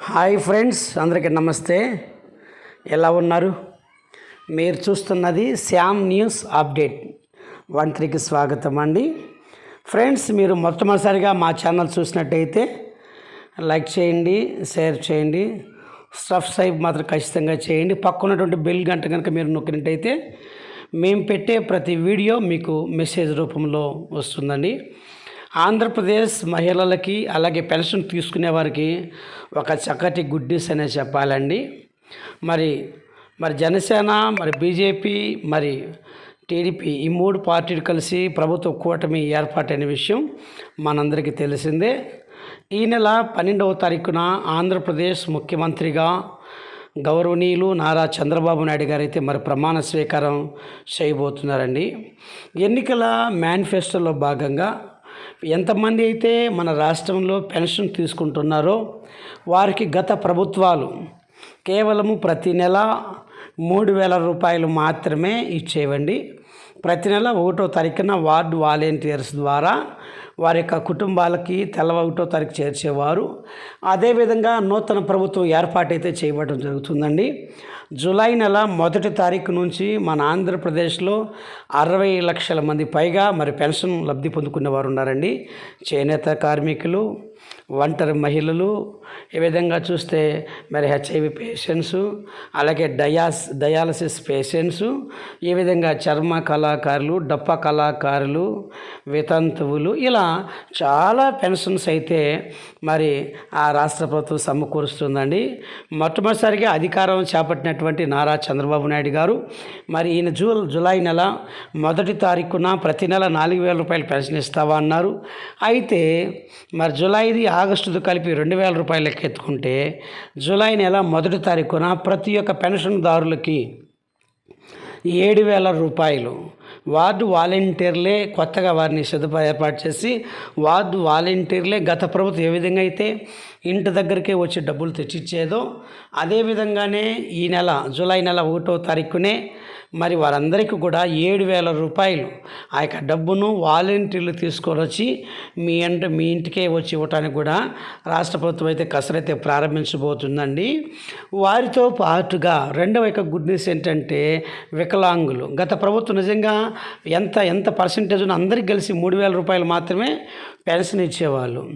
Hi friends అందరికీ నమస్తే. ఎలా ఉన్నారు? మీరు చూస్తున్నది శ్యామ్ న్యూస్ అప్డేట్. వన్ త్రీకి స్వాగతం అండి. ఫ్రెండ్స్ మీరు మొట్టమొదటిసారిగా మా ఛానల్ చూసినట్టయితే లైక్ చేయండి షేర్ చేయండి సబ్స్క్రైబ్ మాత్రం ఖచ్చితంగా చేయండి. పక్కనటువంటి బెల్ గంట కనుక మీరు నొక్కినట్టయితే మేము పెట్టే ప్రతి వీడియో మీకు మెసేజ్ రూపంలో వస్తుందండి. ఆంధ్రప్రదేశ్ మహిళలకి అలాగే పెన్షన్ తీసుకునే వారికి ఒక చక్కటి గుడ్ న్యూస్ అనే చెప్పాలండి. మరి మరి జనసేన మరి బీజేపీ మరి టీడీపీ ఈ మూడు పార్టీలు కలిసి ప్రభుత్వ కూటమి ఏర్పాటైన విషయం మనందరికీ తెలిసిందే. ఈ నెల పన్నెండవ తారీఖున ఆంధ్రప్రదేశ్ ముఖ్యమంత్రిగా గౌరవనీయులు నారా చంద్రబాబు నాయుడు గారు అయితే మరి ప్రమాణ స్వీకారం చేయబోతున్నారండి. ఎన్నికల మేనిఫెస్టోలో భాగంగా ఎంతమంది అయితే మన రాష్ట్రంలో పెన్షన్ తీసుకుంటున్నారో వారికి గత ప్రభుత్వాలు కేవలము ప్రతి నెల మూడు వేల రూపాయలు మాత్రమే ఇచ్చేవండి. ప్రతి నెల ఒకటో తారీఖున వార్డు వాలంటీర్స్ ద్వారా వారి యొక్క కుటుంబాలకి తెల్ల ఒకటో తారీఖు చేర్చేవారు. అదేవిధంగా నూతన ప్రభుత్వం ఏర్పాటైతే చేయబడడం జరుగుతుందండి. జూలై నెల మొదటి తారీఖు నుంచి మన ఆంధ్రప్రదేశ్లో అరవై లక్షల మంది పైగా మరి పెన్షన్ లబ్ధి పొందుకునే వారు ఉన్నారండి. చేనేత కార్మికులు ఒంటరి మహిళలు ఈ విధంగా చూస్తే మరి హెచ్ఐవి పేషెంట్స్ అలాగే డయాస్ డయాలసిస్ పేషెంట్స్ ఈ విధంగా చర్మ కళాకారులు డప్ప కళాకారులు వితంతువులు ఇలా చాలా పెన్షన్స్ అయితే మరి ఆ రాష్ట్ర ప్రభుత్వం సమకూరుస్తుందండి. మొట్టమొదటిసారిగా అధికారం చేపట్టినటువంటి నారా చంద్రబాబు నాయుడు గారు మరి ఈయన జూ జూలై నెల మొదటి తారీఖున ప్రతి నెల నాలుగు వేల రూపాయలు పెన్షన్ ఇస్తావా అన్నారు. అయితే మరి జూలైది ఆగస్టుతో కలిపి రెండు వేల రూపాయలకి ఎత్తుకుంటే జూలై నెల మొదటి తారీఖున ప్రతి ఒక్క పెన్షన్దారులకి ఏడు వేల రూపాయలు వార్డు వాలంటీర్లే కొత్తగా వారిని సదుపా ఏర్పాటు చేసి వార్డు వాలంటీర్లే గత ప్రభుత్వం ఏ విధంగా అయితే ఇంటి దగ్గరికే వచ్చి డబ్బులు తెచ్చిచ్చేదో అదేవిధంగానే ఈ నెల జూలై నెల ఒకటో తారీఖునే మరి వారందరికీ కూడా ఏడు వేల రూపాయలు ఆ యొక్క డబ్బును వాలంటీర్లు తీసుకొని వచ్చి మీ ఇంట మీ ఇంటికే వచ్చి ఇవ్వటానికి కూడా రాష్ట్ర ప్రభుత్వం అయితే కసరైతే ప్రారంభించబోతుందండి. వారితో పాటుగా రెండవ యొక్క గుడ్ న్యూస్ ఏంటంటే వికలాంగులు. గత ప్రభుత్వం నిజంగా ఎంత ఎంత పర్సంటేజ్ అందరికి కలిసి మూడు వేల రూపాయలు మాత్రమే పెన్షన్ ఇచ్చేవాళ్ళు.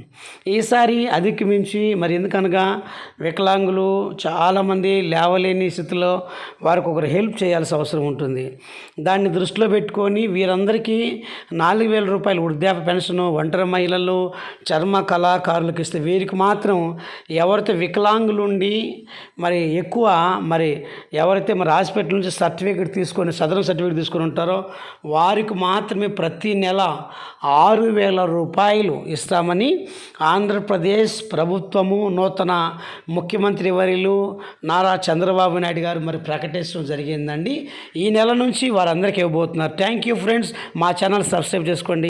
ఈసారి అధిక మించి మరి ఎందుకనగా వికలాంగులు చాలామంది లేవలేని స్థితిలో వారికి ఒకరు హెల్ప్ చేయాల్సిన అవసరం ఉంటుంది. దాన్ని దృష్టిలో పెట్టుకొని వీరందరికీ నాలుగు వేల రూపాయలు వృద్ధాప్య పెన్షన్ ఒంటరి మహిళలు చర్మ కళాకారులకు ఇస్తే వీరికి మాత్రం ఎవరైతే వికలాంగులు ఉండి మరి ఎక్కువ మరి ఎవరైతే మరి హాస్పిటల్ నుంచి సర్టిఫికేట్ తీసుకొని సదరం సర్టిఫికేట్ తీసుకొని ఉంటారో వారికి మాత్రమే ప్రతి నెల ఆరు వేల రూపాయలు ఇస్తామని ఆంధ్రప్రదేశ్ ప్రభుత్వము నూతన ముఖ్యమంత్రి వర్యులు నారా చంద్రబాబు నాయుడు గారు మరి ప్రకటించడం జరిగిందండి. ఈ నెల నుంచి వారందరికీ ఇవ్వబోతున్నారు. థ్యాంక్ యూ ఫ్రెండ్స్ మా ఛానల్ సబ్స్క్రైబ్ చేసుకోండి.